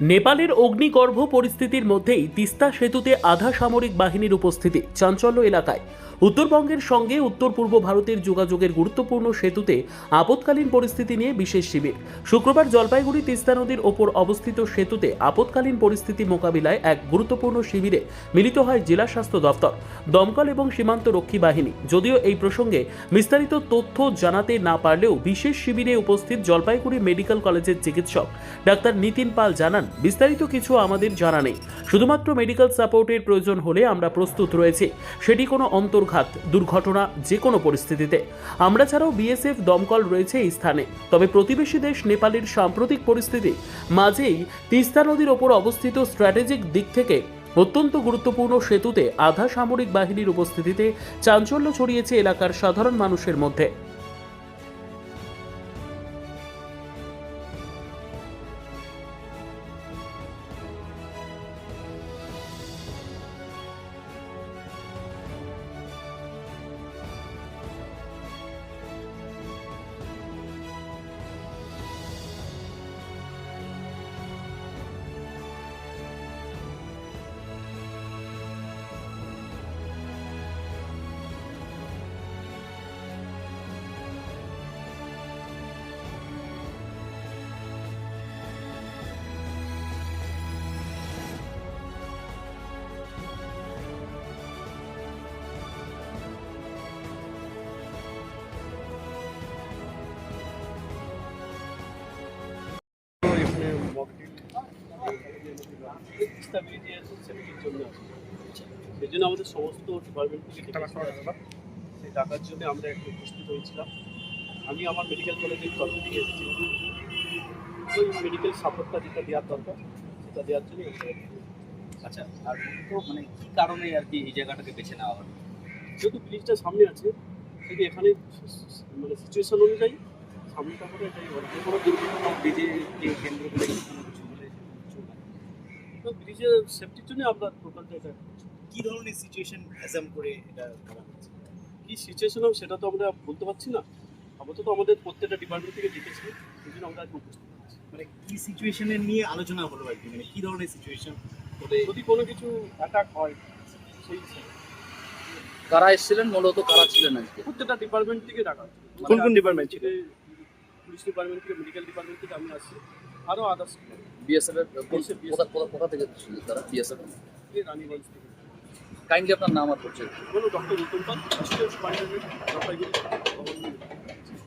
নেপালের অগ্নিগর্ভ পরিস্থিতির মধ্যেই তিস্তা সেতুতে আধা সামরিক বাহিনীর উপস্থিতি চাঞ্চল্য এলাকায়। উত্তরবঙ্গের সঙ্গে উত্তর পূর্ব ভারতের যোগাযোগের গুরুত্বপূর্ণ সেতুতে আপৎকালীন পরিস্থিতি নিয়ে বিশেষ শিবির। শুক্রবার জলপাইগুড়ি তিস্তা নদীর ওপর অবস্থিত সেতুতে আপৎকালীন পরিস্থিতি মোকাবিলায় এক গুরুত্বপূর্ণ শিবিরে মিলিত হয় জেলা স্বাস্থ্য দপ্তর, দমকল এবং সীমান্ত রক্ষী বাহিনী। যদিও এই প্রসঙ্গে বিস্তারিত তথ্য জানাতে না পারলেও বিশেষ শিবিরে উপস্থিত জলপাইগুড়ি মেডিকেল কলেজের চিকিৎসক ডাক্তার নিতিন পাল জানান বিস্তারিত কিছু আমাদের জানা নেই। শুধুমাত্র মেডিকেল সাপোর্টের প্রয়োজন হলে আমরা প্রস্তুত রয়েছি। সেটি কোনো অন্তর্ঘাত, দুর্ঘটনা, যে কোনো পরিস্থিতিতে। আমরা ছাড়াও বিএসএফ দমকল রয়েছে এই স্থানে। তবে প্রতিবেশী দেশ নেপালের সাম্প্রতিক পরিস্থিতি মাঝেই তিস্তা নদীর ওপর অবস্থিত স্ট্র্যাটেজিক দিক থেকে অত্যন্ত গুরুত্বপূর্ণ সেতুতে আধা সামরিক বাহিনীর উপস্থিতিতে চাঞ্চল্য ছড়িয়েছে এলাকার সাধারণ মানুষের মধ্যে। Stability আছে, safety জন্য আছে। সেই জন্য আমাদের সমস্ত ডিপার্টমেন্ট থেকে। সেই ডাকার জন্য আমরা একটু উপস্থিত হয়েছিলাম আমি আমার মেডিকেল কলেজের তরফ থেকে এসেছি ওই মেডিকেল সাপোর্টটা যেটা দেওয়ার দরকার সেটা দেওয়ার জন্য আচ্ছা আর তো মানে কি কারণে আর কি এই জায়গাটাকে বেছে নেওয়া হলো যেহেতু ব্রিজটা সামনে আছে যদি এখানে মানে সিচুয়েশন অনুযায়ী এটাই বলা। কোনো দুর্ঘটনা কেন্দ্র করে কোনো কিছু হলে তো ব্রিজের সেফটির জন্য আমরা এটা কি ধরনের সিচুয়েশন অ্যাজাম করে এটা করা হচ্ছে? কী সিচুয়েশন হবে সেটা তো আমরা বলতে পারছি না। আপাতত আমাদের প্রত্যেকটা ডিপার্টমেন্ট থেকে ডেকেছি সেই জন্য আমরা উপস্থিত মানে কি সিচুয়েশনের নিয়ে আলোচনা হলো আর কি? মানে কি ধরনের সিচুয়েশন যদি কোনো কিছু অ্যাটাক হয় সেই কারা এসেছিলেন? মূলত কারা ছিলেন আজকে? প্রত্যেকটা ডিপার্টমেন্ট থেকে ডাকা। কোন কোন department থেকে পুলিশ ডিপার্টমেন্ট থেকে মেডিকেল ডিপার্টমেন্ট থেকে আমি আসছি। আরও আদার্স বিএসএফ কোথা থেকে তারা? বিএসএফ রানীগঞ্জ থেকে। কাইন্ডলি আপনার নাম আর পরিচয়। বলো ডক্টর গৌতম পাল ডক্টর